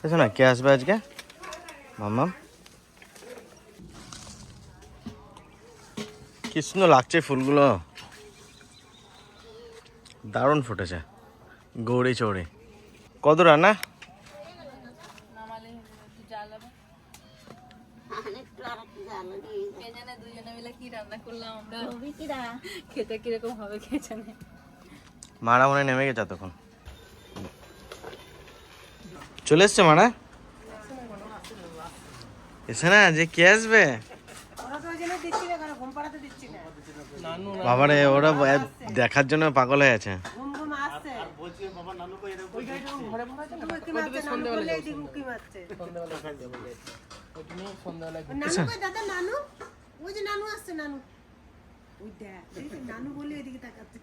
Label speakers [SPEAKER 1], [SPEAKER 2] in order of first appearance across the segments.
[SPEAKER 1] দেখো না কে আসবে আজকে? মাম্মাম। কি সুন্দর লাগছে ফুলগুলো। দারুণ ফুটেছে। গৌড়ি চৌড়ি কত রান্না মারা মনে নেমে গেছে তখন চলে এসছে মারা? এসে না, যে কে আসবে? বাবারে, ওরা দেখার জন্য পাগল হয়ে আছে
[SPEAKER 2] নানু বলে এদিকে তাকাচ্ছে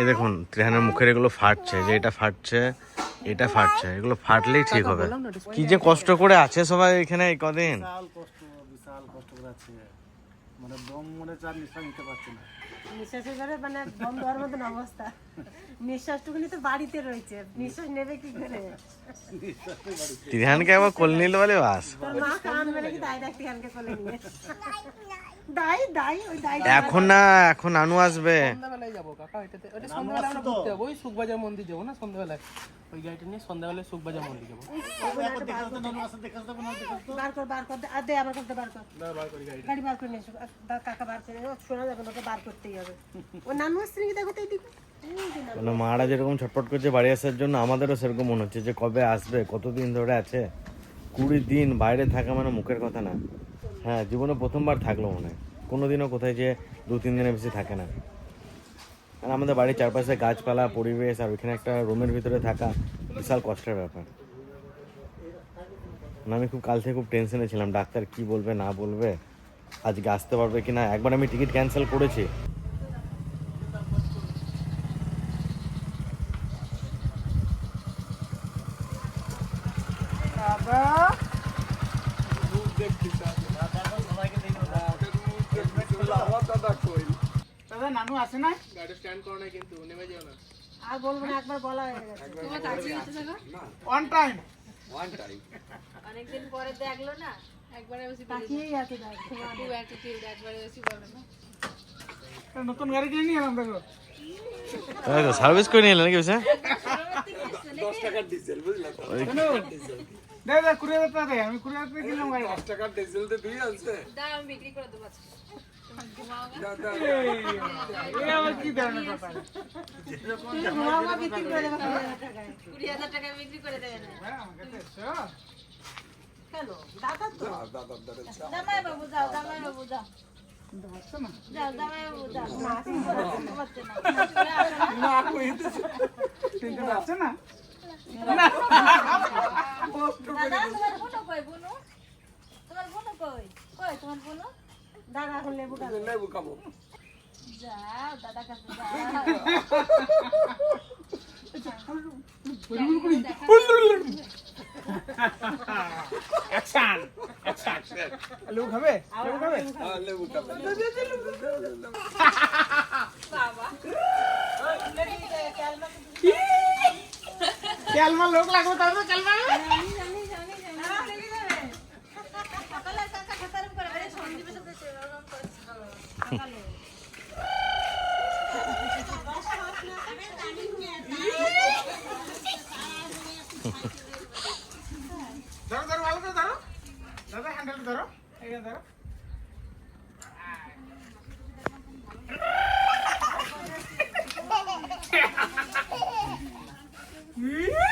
[SPEAKER 1] এই দেখুন ত্রিহানের মুখের এগুলো ফাটছে যে এটা ফাটছে এটা ফাটছে এগুলো ফাটলেই ঠিক হবে। কি যে কষ্ট করে আছে সবাই এখানে এই কদিন।
[SPEAKER 3] বিশাল কষ্ট করে আছে। মানে দম মনে চার নিঃশ্বাস নিতে পারছে না।
[SPEAKER 2] নিঃশ্বাসের ঘরে মানে বন্ধ হওয়ার মতন অবস্থা। নিঃশ্বাসটুকুনি তো বাড়িতে রয়েছে নিঃশ্বাস নেবে কি করে?
[SPEAKER 1] ত্রিহানকে একবার কোল নিল বলে বাস।
[SPEAKER 2] মা কান মেরে কি দায় রাখতে কানকে কোলে নিয়ে? দাই দাই ওই দাই।
[SPEAKER 1] এখন না এখন নানু আসবে।
[SPEAKER 4] সন্ধ্যাবেলায় যাব কাকা। ওইটাতে ওটা সন্ধ্যাবেলা আমরা ঘুরতে যাব। ওই সুখবাজার মন্দির যাব না সন্ধ্যাবেলায়? ওই গাড়িটা নিয়ে সন্ধ্যাবেলায় সুখবাজার মন্দির যাব।
[SPEAKER 2] বার কর। বার কর আর দে আমার করতে বার কর। গাড়ি বার করে নিয়ে এসো। আর দা- কাকা বার করে শোনা যাবে ওকে বার করতেই হবে। ও নানু আসছে নাকি? দেখো।
[SPEAKER 1] মানে মারা যেরকম ছটফট করছে বাড়ি আসার জন্য আমাদেরও সেরকম মনে হচ্ছে যে কবে আসবে কতদিন ধরে আছে? কুড়ি দিন বাইরে থাকা মানে মুখের কথা না। হ্যাঁ জীবনে প্রথমবার থাকল মনে হয়। কোনোদিনও কোথায় যে দু, তিন দিনের বেশি থাকে না। আর আমাদের বাড়ির চারপাশে গাছপালা, পরিবেশ আর ওইখানে একটা রুমের ভিতরে থাকা বিশাল কষ্টের ব্যাপার। না আমি খুব, কাল থেকে খুব টেনশনে ছিলাম, ডাক্তার কি বলবে, না বলবে, আজকে আসতে পারবে কি না একবার আমি টিকিট ক্যান্সেল করেছি।
[SPEAKER 4] দাদা নানু আসে না? গাড়ি স্ট্যান্ড করো না কিন্তু নেমে যেও না।
[SPEAKER 2] আর বলব না একবার বলা হয়ে গেছে।
[SPEAKER 5] তোমার কাছে যেতে থাকো
[SPEAKER 4] অন টাইম
[SPEAKER 5] অনেকদিন পরে দেখল না? একবারে বেশি
[SPEAKER 2] তাকিয়েই আছে দেখ
[SPEAKER 5] খুব অ্যাটিটিউড একবারে বেশি বলে না।
[SPEAKER 4] নতুন গাড়ি কিনে নিয়ে এলাম দেখো।
[SPEAKER 1] তাই তো সার্ভিস করে নিলেন নাকি বুঝছে
[SPEAKER 4] দে দে কুড়ি হাজার টাকা দে আমি কুড়ি হাজার টাকা কিনলাম গাড়ি
[SPEAKER 5] দাও আমি বিক্রি করে দেবো আজকে। তুমি ঘুমাও গা।
[SPEAKER 4] কি ধরনের কথা
[SPEAKER 2] ঘুমাবো বিক্রি করে দেবো কুড়ি হাজার
[SPEAKER 5] টাকা
[SPEAKER 4] তো
[SPEAKER 2] তো
[SPEAKER 4] আছে না
[SPEAKER 5] দাদা তোমার বোনো কই? বোনো তোমার বোনো কই? কই তোমার বোনো
[SPEAKER 2] দাদা এখন লেবু খাবে।
[SPEAKER 5] যাও দাদা কাছে যাও।
[SPEAKER 4] অ্যাকশন অ্যাকশন লেবু খাবে? লেবু খাবে? ক্যালমা লোক লাগবে তাহলে ক্যালমা
[SPEAKER 5] সকালে কাকা খাতারম করে আরে সঞ্জীবের সাথে সেরকম করে
[SPEAKER 4] ধরো ধরো ভালো করে ধরো দাদা হ্যান্ডেলটা ধরো এই ধরো আবার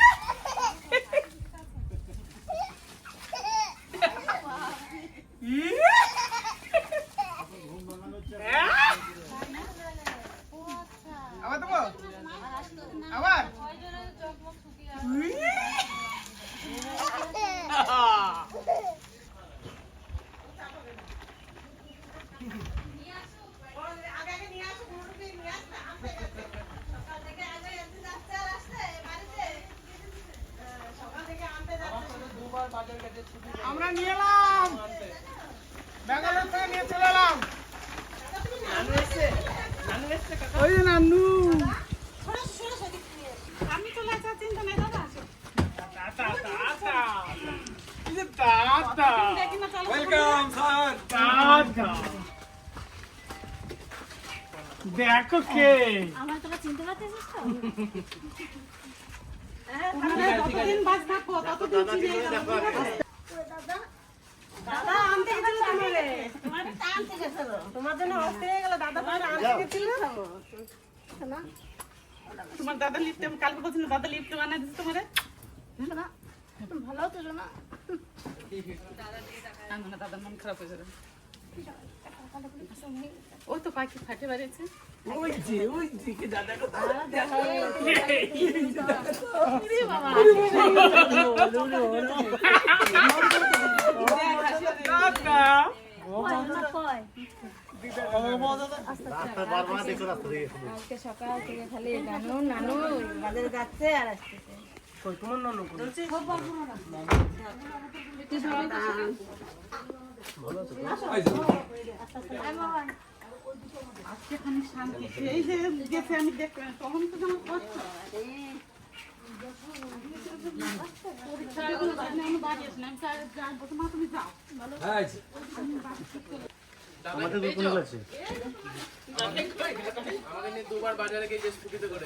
[SPEAKER 4] আমরা নিয়ে এলাম ব্যাঙ্গালোর থেকে নিয়ে চলে এলাম
[SPEAKER 2] আমি চলে আসার চিন্তা নেই
[SPEAKER 6] দেখো কে
[SPEAKER 7] আমার তোরা চিনতে পারতেছিস তো
[SPEAKER 8] হ্যাঁ ততদিন বাস থাকব ততদিন দাদা আনতে গেছিল তোমারে। তোমার জন্য অস্থির হয়ে গেল দাদা তোমার আনতে গেছিল?
[SPEAKER 9] তোমার দাদা লিফটে কালকে বলছিল দাদা লিফটে বানাই দিচ্ছে তোমারে।
[SPEAKER 7] ভালো হতো না
[SPEAKER 9] না দাদার মন খারাপ হয়ে যাবে। ওই তো পাখি ফাটে বেরিয়েছে
[SPEAKER 6] ওই যে ওই দিকে দাদা
[SPEAKER 7] আজকে সকাল থেকে খালি নানু নানু বাজারে যাচ্ছে আর আসতেছে
[SPEAKER 6] কই তোমার ননদ
[SPEAKER 3] আমাদের গ্রুপ আছে
[SPEAKER 6] আমাকে নিয়ে দুবার বাজারে গিয়ে স্কুটিতে করে।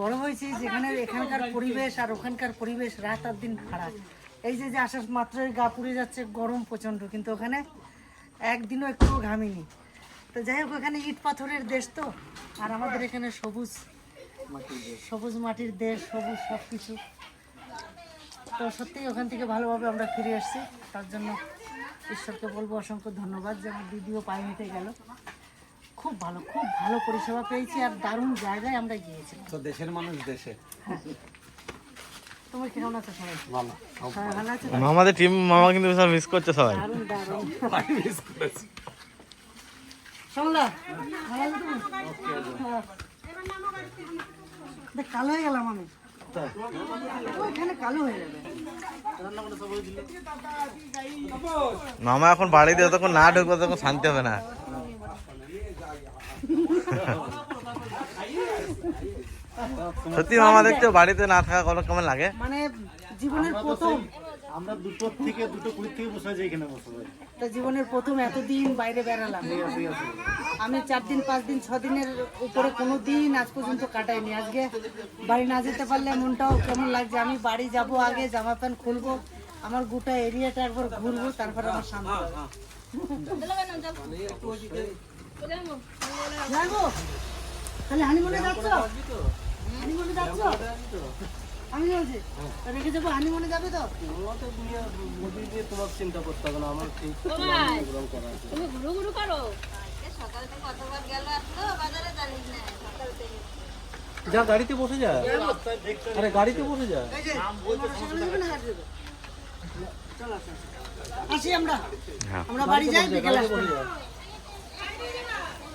[SPEAKER 8] বড় হয়েছি যেখানে এখানকার পরিবেশ আর ওখানকার পরিবেশ রাত আর দিন ফারাক এই যে যে আসার মাত্রই গা পুড়ে যাচ্ছে, গরম প্রচণ্ড, কিন্তু ওখানে একদিনও একটু ঘামিনি। তো যাই হোক, ওখানে ইট পাথরের দেশ তো, আর আমাদের এখানে সবুজ সবুজ মাটির দেশ, সবুজ সব কিছু তো সত্যি ওখান থেকে ভালোভাবে আমরা ফিরে এসেছি। তার জন্য ঈশ্বরকে বলব অসংখ্য ধন্যবাদ যে আমার দিদিও পায়ে হেঁটে গেল। খুব ভালো খুব ভালো পরিষেবা পেয়েছি আর দারুণ জায়গায় আমরা গিয়েছিলাম।
[SPEAKER 3] তো দেশের মানুষ দেশে।
[SPEAKER 8] তোমার কেমন আছে সবাই? সবাই ভালো। আছে?
[SPEAKER 4] আমাদের টিম মামা কিন্তু সব মিস করছে সবাই।
[SPEAKER 8] দারুণ দারুণ। সমলা ভালো আছো তুমি? হ্যাঁ। কালো হয়ে গেলাম আমি। ওইখানে কালো হয়ে যাবে।
[SPEAKER 4] মামা এখন বাড়িতে যতক্ষণ না ঢুকবে তখন শান্তি হবে না। সত্যি মামা দেখছ বাড়িতে না থাকা কত কেমন লাগে?
[SPEAKER 8] মানে জীবনের প্রথম।
[SPEAKER 3] আমরা দুটো থেকে দুটো কুড়ি থেকে বসে আছি এখানে বসে।
[SPEAKER 8] তা জীবনের প্রথম এতদিন বাইরে বেড়ালাম। আমি চার দিন পাঁচ দিন ছ দিনের উপরে কোনো দিন আজ পর্যন্ত কাটাইনি। আজকে বাড়ি না যেতে পারলে মনটাও কেমন লাগছে? আমি বাড়ি যাব আগে জামা প্যান্ট খুলবো আমার গোটা এরিয়াটা একবার ঘুরবো তারপর আমার শান্তি হবে। যাব তাহলে হানিমুনে যাচ্ছ? হানিমুনে যাচ্ছ? আমি বলছি রেখে যাব হানিমুনে যাবে তো?
[SPEAKER 6] মোদি চিন্তা করতে হবে না আমার ঠিক
[SPEAKER 7] তুমি ঘুরু ঘুরু করো সকাল থেকে কতবার গেল আসলো বাজারে জানিস না সকাল থেকে
[SPEAKER 6] যা গাড়িতে বসে যা। আরে গাড়িতে বসে যা।
[SPEAKER 8] আসি আমরা।
[SPEAKER 4] হ্যাঁ।
[SPEAKER 8] আমরা বাড়ি যাই বিকেলে আসব।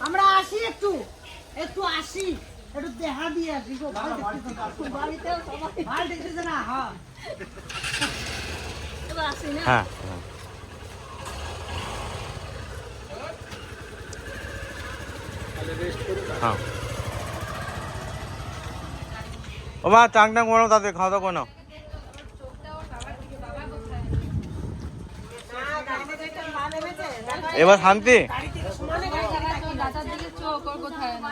[SPEAKER 8] আমরা আসি একটু একটু আসি একটু দেহা দিয়ে আসি গো দেখতেছে না।
[SPEAKER 7] বাড়িতেও
[SPEAKER 8] ভালো দেখতেছে না হ্যাঁ
[SPEAKER 4] হ্যাঁ হ্যাঁ। হ্যাঁ চাং টাং করো তাদের খাওয়া দাওয়া করো এবার শান্তি
[SPEAKER 7] দাদার দিকে চোখ ওর কোথায় না?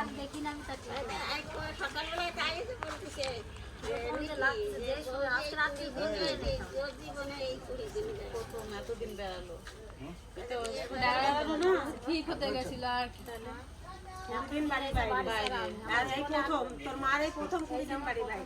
[SPEAKER 7] বেড়ানো না ঠিক হতে গেছিল আর কি। তাহলে
[SPEAKER 8] দিন বাড়ি বাইরে আর এই প্রথম, তোর মার প্রথম কুড়ি দিন বাড়ি বাইরে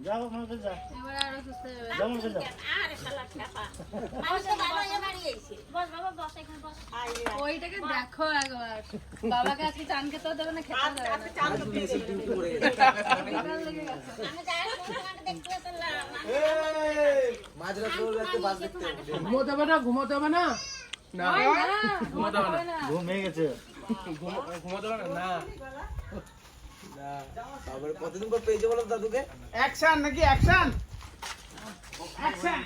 [SPEAKER 3] যাও আমাকে যা।
[SPEAKER 5] এবারে আরও সুস্থ হয়ে
[SPEAKER 3] যাও আমাকে যা।
[SPEAKER 7] আরে শালা খ্যাপা মানুষ তো ভালো বাড়ি
[SPEAKER 5] বস বাবা বস এখানে বস।
[SPEAKER 10] ওইটাকে দেখো একবার। বাবাকে আজকে চান খেতেও দেবে না খেতেও দেবে। না
[SPEAKER 7] আমি যাই তোমাকে দেখতে চললাম
[SPEAKER 6] ঘুমোতে হবে। না ঘুমোতে হবে না? না। ঘুমোতে হবে না।
[SPEAKER 3] ঘুম গেছে।
[SPEAKER 6] ঘুমোতে হবে না। না
[SPEAKER 4] অ্যাকশন নাকি অ্যাকশন অ্যাকশন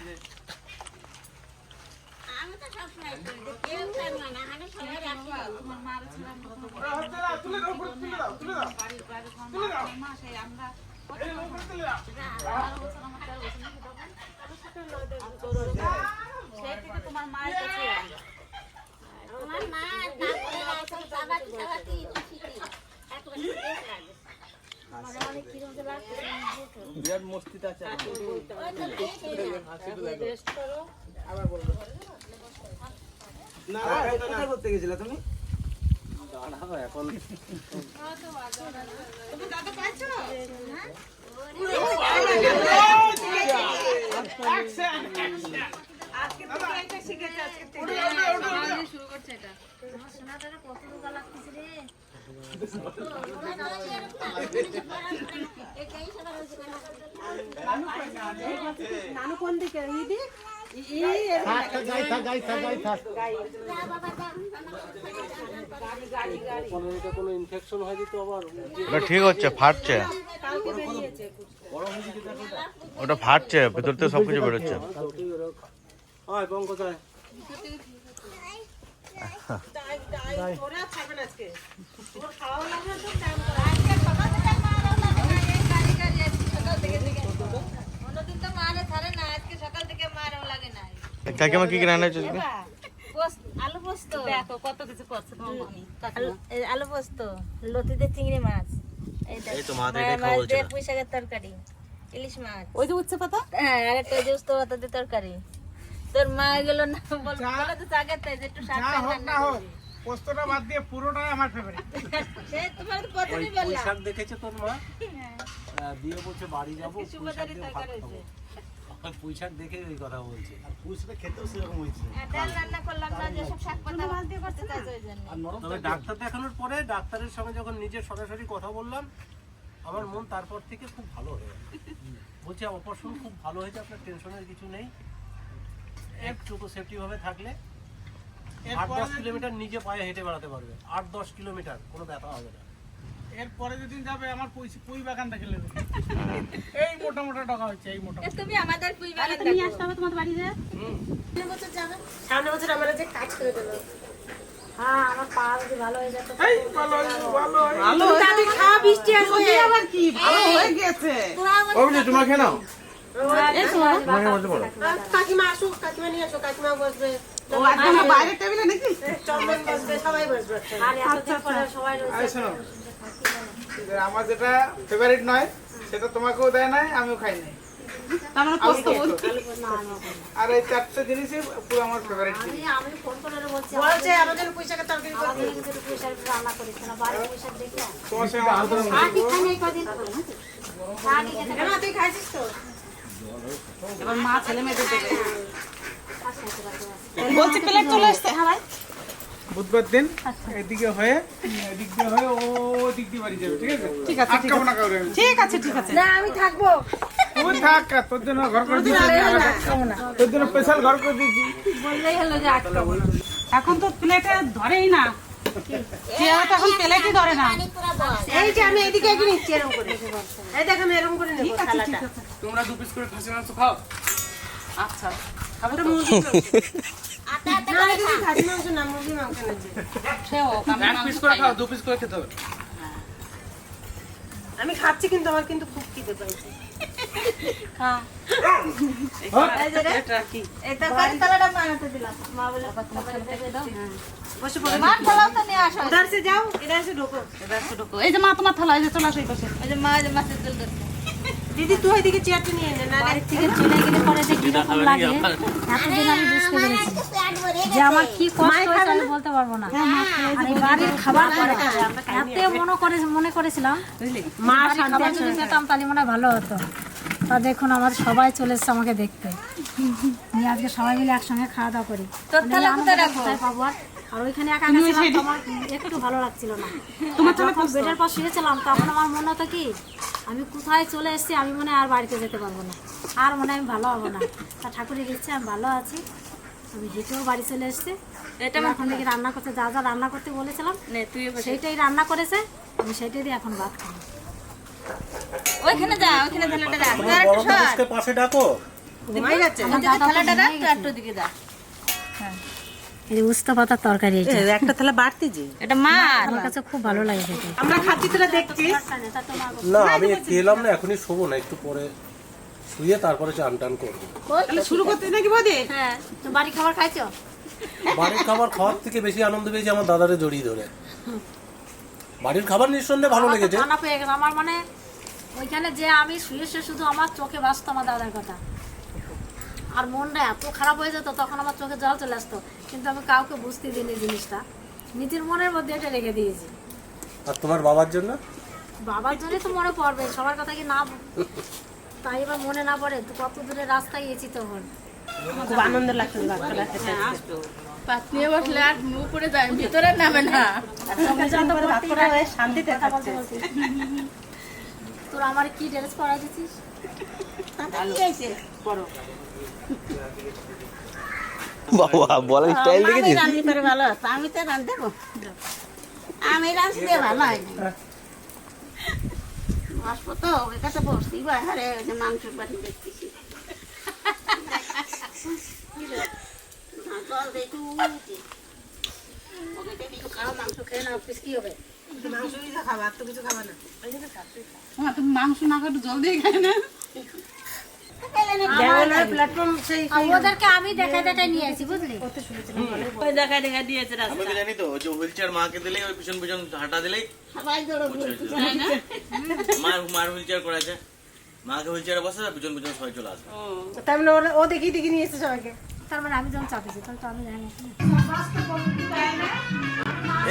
[SPEAKER 7] আমি তো সবসময় করি যে কেউ থাকবে না আমি সবাই রাখি
[SPEAKER 4] তুলে দাও তুলে দাও উপরে তুলে দাও তুলে দাও তুলে দাও এই উপরে তুলে দাও
[SPEAKER 7] তোমার মা নাক করে রাখছে চাবাতি চাবাতি খুশিতে একবার দেখ লাগে
[SPEAKER 6] বিরাট মস্তিতে আছে
[SPEAKER 7] ওই তো দেখে
[SPEAKER 4] অ্যাকশন
[SPEAKER 10] শুরু করছে এটা।
[SPEAKER 5] আমার সোনাটারে কত রোগা লাগতেছে রে।
[SPEAKER 4] নানু কোন দিকে? ইদি
[SPEAKER 6] হয়
[SPEAKER 1] ঠিক হচ্ছে ফাটছে। ওটা ফাটছে ভেতর থেকে সব কিছু বেরোচ্ছে কাকিমা কি রান্না হচ্ছে
[SPEAKER 5] আলু পোস্ত।
[SPEAKER 11] দেখো কত কিছু করছে
[SPEAKER 5] আলু- পোস্ত লতিতে চিংড়ি মাছ। এই
[SPEAKER 1] তো মা
[SPEAKER 5] পুঁই শাকের তরকারি ইলিশ মাছ।
[SPEAKER 11] ওই যে উচ্ছে পাতা?
[SPEAKER 5] হ্যাঁ আর একটা ওই যে উস্তো পাতা দিয়ে তরকারি। তোর মা গেল না বল বলে তো তাই যে একটু শাক
[SPEAKER 4] হোক না হোক পোস্তটা বাদ দিয়ে পুরোটাই আমার ফেভারিট
[SPEAKER 5] সে তোমার তো প্রথমেই বললাম।
[SPEAKER 6] পোশাক দেখেছে তোর মা? আহ, দিয়ে বলছে বাড়ি যাব পুঁইশাক দেখে ওই কথা বলছে।
[SPEAKER 3] পুষটা খেতেও সেরকম হয়েছে।
[SPEAKER 5] হ্যাঁ, ডাল রান্না করলাম না যে সব শাক পাতা মাছ দিয়ে করতে চাইছে ওই জন্য।
[SPEAKER 6] তবে ডাক্তার দেখানোর পরে ডাক্তারের সঙ্গে যখন নিজে সরাসরি কথা বললাম আমার মন তারপর থেকে খুব ভালো হয়ে বলছে অপারেশন খুব ভালো হয়েছে আপনার টেনশনের কিছু নেই। একটুকু সেফটি ভাবে থাকলে আট দশ কিলোমিটার নিজে পায়ে হেঁটে বেড়াতে পারবে। আট দশ কিলোমিটার কোনো ব্যথা হবে না।
[SPEAKER 4] এরপরে যেদিন যাবে আমার পুঁই বাগান দেখে নেবে। এই মোটা মোটা টাকা হচ্ছে এই মোটা
[SPEAKER 10] তুমি আমাদের পুই বাগান
[SPEAKER 7] তুমি আসতে হবে তোমার বাড়িতে? সামনে বছর আমরা যে কাজ করে দেবো।
[SPEAKER 5] হ্যাঁ আমার পা যদি ভালো হয়ে যেত
[SPEAKER 4] এই ভালো ভালো
[SPEAKER 7] ভালো দাদি খাওয়া বৃষ্টি আসবে।
[SPEAKER 4] আবার কি? ভালো হয়ে গেছে।
[SPEAKER 1] তোমার খেয়ে নাও।
[SPEAKER 7] কাকিমা আসুক কাকিমা নিয়ে আসো কাকিমা বসবে
[SPEAKER 4] আমার যেটা ফেভারিট নয় সেটা তোমাকেও দেয় নাই আমিও খাই নাই আর এই চারটে জিনিসই পুরো আমার ফেভারিট
[SPEAKER 7] পয়সা
[SPEAKER 5] রান্না
[SPEAKER 4] তোমার সঙ্গে
[SPEAKER 11] এবার মা ছেলে মেয়েদের দেবে।
[SPEAKER 4] বলছি প্লেট চলে আসছে। বুধবার দিন এদিকে হয়ে এদিক দিয়ে হয়ে ও দিক দিয়ে বাড়ি যাবে ঠিক আছে? ঠিক আছে আটকাবো না কাউরে
[SPEAKER 11] ঠিক আছে ঠিক আছে।
[SPEAKER 5] না আমি থাকব।
[SPEAKER 4] তুই থাক তোর জন্য ঘর করে দিয়েছি। তোর জন্য স্পেশাল ঘর করে দিয়েছি।
[SPEAKER 5] বললেই হলো যে আটকাবো। না
[SPEAKER 11] এখন তো প্লেটে ধরেই না। চেয়ারা তো এখন প্লেটই ধরে না।
[SPEAKER 7] এই যে আমি এদিকে এগিয়ে নিচ্ছি এরকম করে এই দেখ আমি এরকম করে নেব থালাটা।
[SPEAKER 6] তোমরা দু পিস করে খাসি মাংস খাও।
[SPEAKER 11] আচ্ছা।
[SPEAKER 7] ওটা মুরগি আটা আটা খাসি মাংস না মুরগি মাংস না
[SPEAKER 11] সে
[SPEAKER 6] এক পিস করে খাও দু পিস করে খেতে হবে।
[SPEAKER 7] আমি খাচ্ছি কিন্তু আমার কিন্তু খুব খিদে পাইছে
[SPEAKER 10] এই
[SPEAKER 11] এবার ছোট এই যে মা তোমার থালা এই যে চলে আসো এই পাশে।
[SPEAKER 10] ওই যে মা যে মাছের তেল দিচ্ছে
[SPEAKER 5] দিদি তুই ওইদিকে চেয়ারটা নিয়ে নে না
[SPEAKER 11] বাড়ির থেকে চলে গেলে পরে যে কীরকম লাগে। এতদিন আমি বুঝতে পেরেছি। যে আমার কি কষ্ট হয়েছে আমি বলতে পারব না। আর বাড়ির খাবার পরে এত মনে করে মনে করেছিলাম
[SPEAKER 5] মা
[SPEAKER 11] খাবার যদি পেতাম তাহলে মনে ভালো হতো। তা দেখুন আমার সবাই চলে এসছে আমাকে দেখতে। নিয়ে আজকে সবাই মিলে একসঙ্গে খাওয়া দাওয়া করি। পাবো আর? আর ওইখানে একা একা ছিলাম আমার একটু ভালো লাগছিল না। তোমার বেডের পর শুয়েছিলাম তখন আমার মনে হতো কি আমি কোথায় চলে এসেছি আমি মনে হয় আর বাড়িতে যেতে পারব না। আর মনে হয় আমি ভালো হব না। তা ঠাকুরের ইচ্ছে আমি ভালো আছি। আমি হেঁটেও বাড়ি চলে এসেছি। এটা এখন থেকে রান্না করতে যা যা রান্না করতে বলেছিলাম সেইটাই রান্না করেছে আমি সেইটাই দিয়ে এখন ভাত খাব।
[SPEAKER 5] ওইখানে যা ওইখানে থালাটা রাখ
[SPEAKER 6] তোমার বড় মানুষকে পাশে ডাকো।
[SPEAKER 5] ঘুমাই যাচ্ছে। থালাটা রাখ তো একটু দিকে যা।
[SPEAKER 11] এই উস্তা পাতার তরকারি এইটা
[SPEAKER 5] একটা থালা বাড়তি যে এটা মার।
[SPEAKER 11] আমার কাছে খুব ভালো লাগে খেতে।
[SPEAKER 5] আমরা খাচ্ছি তোরা দেখছিস
[SPEAKER 6] না আমি খেলাম না এখনই শোবো না একটু পরে শুয়ে তারপরে চান টান করব।
[SPEAKER 5] তাহলে শুরু করতে নাকি বৌদি?
[SPEAKER 11] হ্যাঁ তো বাড়ি খাবার খাইছো?
[SPEAKER 6] বাড়ির খাবার খাওয়ার থেকে বেশি আনন্দ পেয়েছি আমার দাদারে জড়িয়ে ধরে। বাড়ির খাবার নিঃসন্দেহে ভালো লেগেছে।
[SPEAKER 11] আমার মানে ওইখানে যে আমি শুয়ে শুয়ে শুধু আমার চোখে বাসতো আমার দাদার কথা। আর মনটা এত খারাপ হয়ে যেত তখন আমার চোখে জল চলে আসতো। কিন্তু আমি কাউকে বুঝতে দিইনি জিনিসটা। নিজের মনের মধ্যে এটা রেখে দিয়েছি।
[SPEAKER 6] আর তোমার বাবার জন্য?
[SPEAKER 11] বাবার জন্যই তো মনে পড়বে সবার কথা কি না তাই এবার মনে না পড়ে তো কত দূরে রাস্তায় গেছি তখন।
[SPEAKER 5] খুব আনন্দ লাগছে বাচ্চারা খেতে
[SPEAKER 10] পাতনিয়ে বসলে আর উপরে যায় ভিতরে নামে না।
[SPEAKER 5] শান্তিতে
[SPEAKER 11] কথা বলতে বলতে। তোর আমার কি ড্রেস পরা দিছিস
[SPEAKER 12] বাবা বলার স্টাইল দেখেছিস?
[SPEAKER 7] করে ভালো আমি তো দেবো। আমি দিয়ে ভালো হয়। না আসব তো ওকে কাছে বসছি। বা হারে ওই যে মাংস বাড়ি দেখতেছি। না, জল দিয়ে একটু উঠি। ওকে দেখি একটু মাংস খেয়ে পিস কি হবে?
[SPEAKER 5] প্ল্যাটফর্ম সেই
[SPEAKER 11] আর ওদেরকে আমি দেখাই দেখাই নিয়ে আসি বুঝলি
[SPEAKER 5] ওই দেখা দেখা দিয়েছে রাস্তা।
[SPEAKER 1] আমি জানি তো যে হুইল চেয়ার মাকে দিলেই ওই পিছন পিছন হাঁটা মার করা মাকে বসে পিছন পিছন সবাই চলে আসবে।
[SPEAKER 5] তার মানে ওরা- ও দেখি দেখি নিয়ে এসেছে সবাইকে।
[SPEAKER 11] তার মানে আমি যখন চাপিয়েছি তাহলে তো আমি জানি।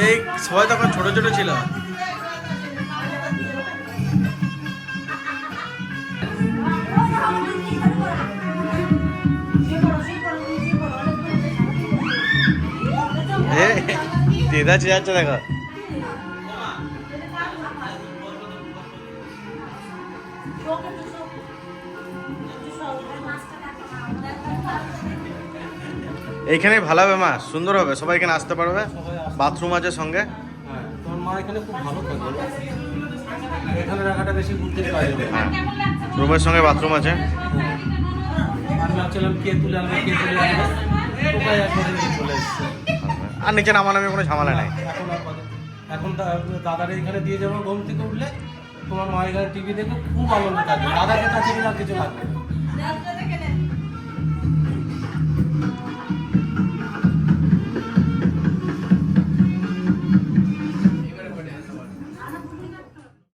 [SPEAKER 1] এই সবাই তখন ছোট ছোট ছিল। দিদা চেয়াচ্ছে দেখো। এইখানে ভালো হবে মা, সুন্দর হবে, সবাই এখানে আসতে পারবে, বাথরুম আছে সঙ্গে।
[SPEAKER 6] এখানে রাখাটা বেশি
[SPEAKER 1] রুমের সঙ্গে বাথরুম আছে।
[SPEAKER 6] ভাবছিলাম কে তুলে আনবে, কে তুলে আনবে। চলে এসছে?
[SPEAKER 1] আর নিচে নামানামি কোনো ঝামেলা নাই
[SPEAKER 6] এখন আর কথা- এখন দাদার এখানে দিয়ে যাব ঘুম থেকে উঠলে তোমার মা এখানে টিভি দেখে খুব আনন্দ থাকবে দাদাকে কাছে আর কিছু লাগবে।